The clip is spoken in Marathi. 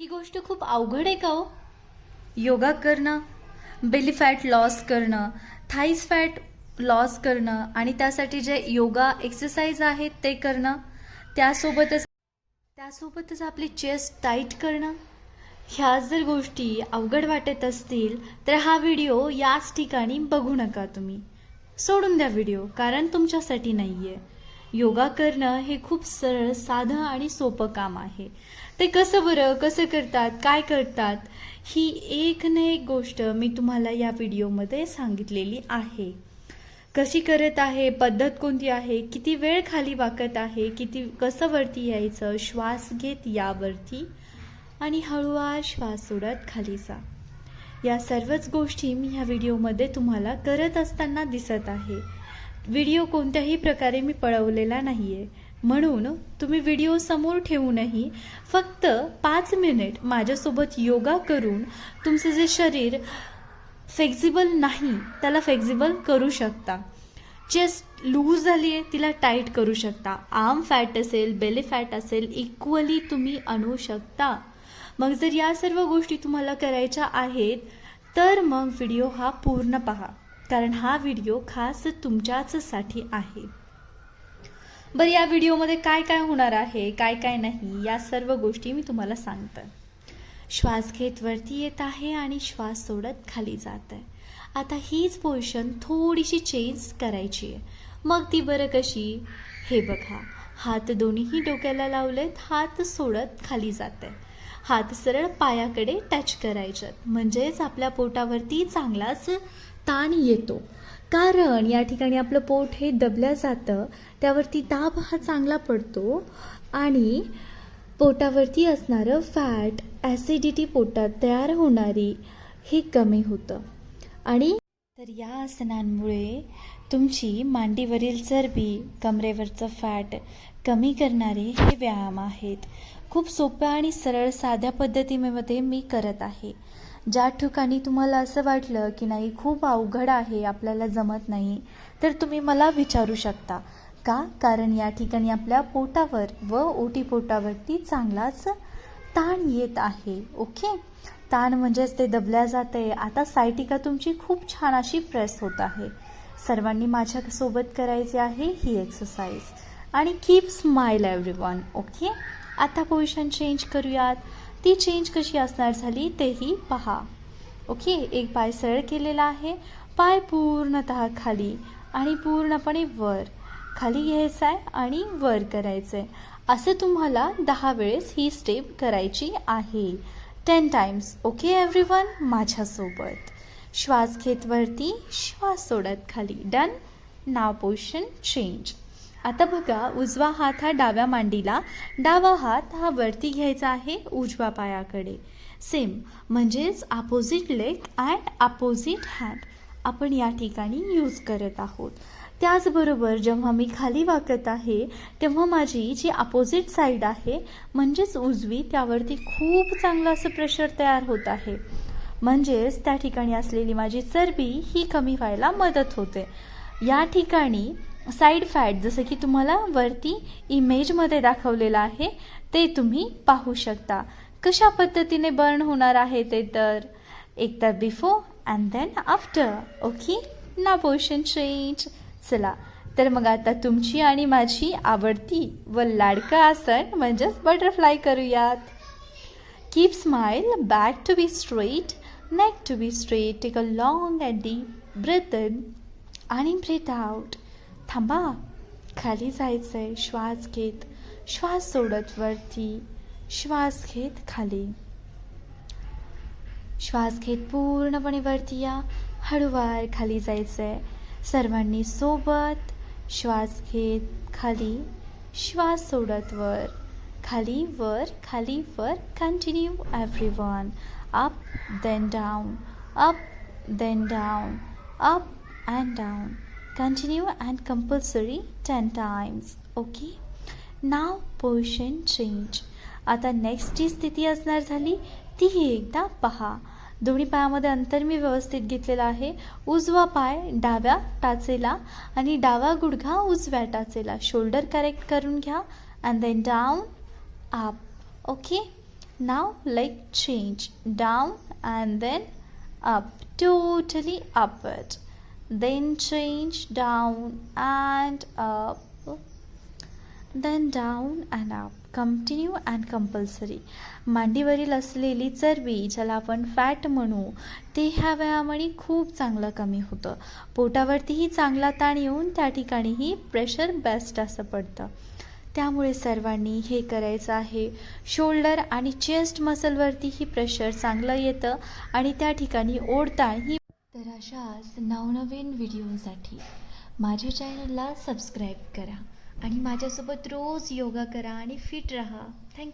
ही गोष्ट खूप अवघड आहे का हो? योगा करणं बेली फॅट लॉस करणं थाईज फॅट लॉस करणं आणि त्यासाठी जे योगा एक्सरसाइज आहेत ते करणं त्यासोबतच त्यासोबतच आपली चेस्ट टाईट करणं ह्या जर गोष्टी अवघड वाटत असतील तर हा व्हिडिओ याच ठिकाणी बघू नका तुम्ही. सोडून द्या व्हिडिओ कारण तुमच्यासाठी नाही आहे योगा करणं हे खूप सरळ साधं आणि सोपं काम आहे. ते कसं बरं कसं करतात काय करतात ही एक न एक गोष्ट मी तुम्हाला या व्हिडिओमध्ये सांगितलेली आहे. कशी करत आहे पद्धत कोणती आहे किती वेळ खाली वाकत आहे किती कसं वरती यायचं श्वास घेत यावरती आणि हळूवार श्वास सोडत खाली जा. या सर्वच गोष्टी मी ह्या व्हिडिओमध्ये तुम्हाला करत असताना दिसत आहे. व्हिडिओ कोणत्याही प्रकारे मी पळवलेला नाही आहे म्हणून तुम्ही व्हिडिओ समोर ठेवूनही फक्त पाच मिनिट माझ्यासोबत योगा करून तुमचं जे शरीर फ्लेक्झिबल नाही त्याला फ्लेक्झिबल करू शकता. चेस्ट लूज झाली आहे तिला टाईट करू शकता. आर्म फॅट असेल बेली फॅट असेल इक्वली तुम्ही आणू शकता. मग जर या सर्व गोष्टी तुम्हाला करायच्या आहेत तर मग व्हिडिओ हा पूर्ण पहा. कारण हा व्हिडिओ खास तुमच्याचसाठी आहे. बरं या व्हिडिओमध्ये काय काय होणार आहे काय काय नाही या सर्व गोष्टी मी तुम्हाला सांगते. श्वास घेत वरती येत आहे आणि श्वास सोडत खाली जात आहे. आता हीच पोझिशन थोडीशी चेंज करायची आहे. मग ती बरं कशी? हे बघा. हात दोन्हीही डोक्याला लावलेत हात सोडत खाली जात आहे. हात सरळ पायाकडे टच करायच्यात म्हणजेच आपल्या पोटावरती चांगलाच ताण येतो. कारण या ठिकाणी आपलं पोट हे दबलं जातं त्यावरती दाब हा चांगला पडतो आणि पोटावरती असणारं फॅट ॲसिडिटी पोटात तयार होणारी हे कमी होतं. आणि तर या आसनांमुळे तुमची मांडीवरील चरबी कमरेवरचं फॅट कमी करणारे हे व्यायाम आहेत. खूप सोप्या आणि सरळ साध्या पद्धतीमध्ये मी करत आहे. ज्या ठिकाणी तुम्हाला असं वाटलं की नाही खूप अवघड आहे आपल्याला जमत नाही तर तुम्ही मला विचारू शकता. का? कारण या ठिकाणी आपल्या पोटावर व ओटी पोटावरती चांगलाच ताण येत आहे ओके? ताण म्हणजेच ते दबल्या जाते. आता सायटिका तुमची खूप छान अशी प्रेस होत आहे. सर्वांनी माझ्यासोबत करायचे आहे ही एक्सरसाइज आणि keep smile every one okay? आता पोझिशन चेंज करूयात. ती चेंज कशी असणार झाली तेही पहा. ओके एक पाय सरळ केलेला आहे. पाय पूर्णत खाली आणि पूर्णपणे वर. खाली घ्यायचा आहे आणि वर करायचं आहे असं तुम्हाला दहा वेळेस ही स्टेप करायची आहे. Ten times okay every one माझ्यासोबत. श्वास घेत वरती श्वास सोडत खाली. डन नाव पोझिशन चेंज आता बघा उजवा हात हा डाव्या मांडीला डावा हात हा वरती घ्यायचा आहे उजव्या पायाकडे. सेम म्हणजेच opposite leg and opposite hand आपण या ठिकाणी यूज करत आहोत. त्याचबरोबर जेव्हा मी खाली वाकत आहे तेव्हा माझी जी अपोजिट साईड आहे म्हणजेच उजवी त्यावरती खूप चांगलं असं प्रेशर तयार होत आहे. म्हणजेच त्या ठिकाणी असलेली माझी चरबी ही कमी व्हायला मदत होते. या ठिकाणी साईड फॅट जसं की तुम्हाला वरती इमेजमध्ये दाखवलेलं आहे ते तुम्ही पाहू शकता. कशा पद्धतीने बर्न होणार आहे ते तर एक तर before and then after okay ना पोशन चेंज चला तर मग आता तुमची आणि माझी आवडती व लाडकं आसन म्हणजेच बटरफ्लाय करूयात. Keep smile back to be straight neck to be straight take a long and deep breath in आणि ब्रेथ आउट थांबा. खाली जायचं आहे श्वास घेत. श्वास सोडत वरती. श्वास घेत खाली. श्वास घेत पूर्णपणे वरती या. हळूवार खाली जायचं आहे सर्वांनी सोबत. श्वास घेत खाली. श्वास सोडत वर. खाली वर खाली वर. Continue every one up then down up then down up and down continue and compulsory ten times. Okay now position change आता नेक्स्ट जी स्थिती असणार झाली तीही एकदा पहा. दोन्ही पायामध्ये अंतर मी व्यवस्थित घेतलेलं आहे. उजवा पाय डाव्या टाचेला आणि डावा गुडघा उजव्या टाचेला. शोल्डर करेक्ट करून घ्या and then down up okay now like change down and then up totally upward. Then change down and up, then down and up. Continue and compulsory मांडीवरील असलेली चरबी ज्याला आपण फॅट म्हणू ते ह्या व्यायामाने खूप चांगलं कमी होतं. पोटावरतीही चांगला ताण येऊन त्या ठिकाणीही प्रेशर बेस्ट असं पडतं. त्यामुळे सर्वांनी हे करायचं आहे. शोल्डर आणि चेस्ट मसलवरतीही प्रेशर चांगलं येतं आणि त्या ठिकाणी ओढताण ही तर अशाच नवनवीन व्हिडिओसाठी माझ्या चॅनलला सबस्क्राईब करा आणि माझ्यासोबत रोज योगा करा आणि फिट राहा. थँक्यू.